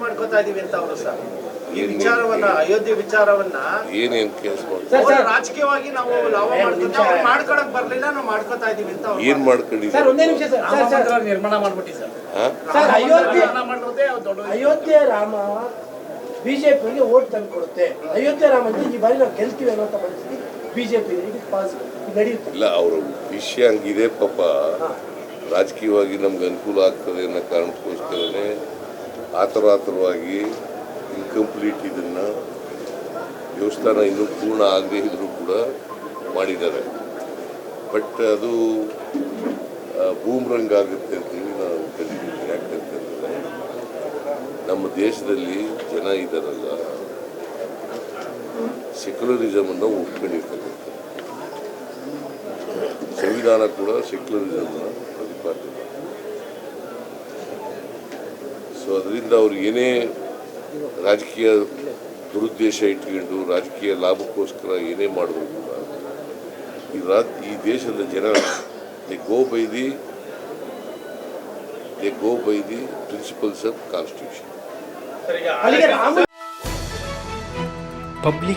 ಮಾಡ್ಕೋತಾ ಇದೀವಿ ಅಂತ ಅವರು ಸರ್. ಈ ವಿಚಾರವನ್ನ ಅಯೋಧ್ಯೆ ವಿಚಾರವನ್ನ ಏನೇನ್ ಕೇಸ್ ಸರ್, ರಾಜಕೀಯವಾಗಿ ನಾವು ಲಾಭ ಮಾಡ್ಕೊಂತ ಮಾಡ್ಕೊಳಕ್ ಬರ್ಲಿಲ್ಲ ನಾವು ಮಾಡ್ಕೋತಾ ಇದೀವಿ ಅಂತ ಅವ್ರು ಏನ್ ಮಾಡ್ಕೊಂಡಿದ್ದೀರಿ? ಸರ್ ಒಂದೇ ನಿಮಿಷ ಸರ್ ಸರ್ ಸರ್. ರಾಮ ನಿರ್ಮಾಣ ಮಾಡ್ಬಿಟ್ಟಿ ಸರ್? ಸರ್ ಅಯೋಧ್ಯೆ ನಿರ್ಮಾಣ ಮಾಡಿರೋದೇ ಅವ್ರು ದೊಡ್ಡ ಅಯೋಧ್ಯೆ ರಾಮ ಬಿಜೆಪಿಗೆ ಓಟ್ ತಂದು ಕೊಡುತ್ತೆ ಅಯೋಧ್ಯೆ ರಾಮ ಅಂತ ಈ ಬಾರಿ ನಾವು ಗೆಲ್ತೀವಿ ಅನ್ನೋ ಪರಿಸ್ಥಿತಿ ಬಿಜೆಪಿ ನಡೆಯುತ್ತೆ ಇಲ್ಲ ಅವ್ರ ವಿಷಯ ಹಂಗಿದೆ ಪಾಪ. ರಾಜಕೀಯವಾಗಿ ನಮ್ಗೆ ಅನುಕೂಲ ಆಗ್ತದೆ ಅನ್ನೋ ಕಾರಣಕ್ಕೋಸ್ಕರನೇ ಆತರ ಆತರವಾಗಿ ಇನ್ಕಂಪ್ಲೀಟ್ ಇದನ್ನು ದೇವಸ್ಥಾನ ಇನ್ನೂ ಪೂರ್ಣ ಆಗದೇ ಇದ್ರೂ ಕೂಡ ಮಾಡಿದ್ದಾರೆ. ಬಟ್ ಅದು ಬೂಮ್ರಂಗ್ ಆಗುತ್ತೆ ಅಂತೇಳಿ ನಾವು ಕಲಿತೀವಿ ಯಾಕಂತಂದರೆ ನಮ್ಮ ದೇಶದಲ್ಲಿ ಜನ ಇದ್ದಾರಲ್ಲ ಸೆಕ್ಯುಲರಿಸಮ್ ಅನ್ನು ಒಪ್ಕೊಂಡಿರ್ತಕ್ಕಂಥ ಸಂವಿಧಾನ ಕೂಡ ಸೆಕ್ಯುಲರಿಸಮ್ ಪ್ರತಿಪಾದನೆ. ಸೊ ಅದರಿಂದ ಅವ್ರು ಏನೇ ರಾಜಕೀಯ ದುರುದ್ದೇಶ ಇಟ್ಕೊಂಡು ರಾಜಕೀಯ ಲಾಭಕ್ಕೋಸ್ಕರ ಏನೇ ಮಾಡಿದ್ರು ಕೂಡ ಈ ರಾಜ್ ಈ ದೇಶದ ಜನ they go by the they go by the principles of constitution ಅಲ್ಲಿಗೆ ರಾಮ ಪಬ್ಲಿಕ್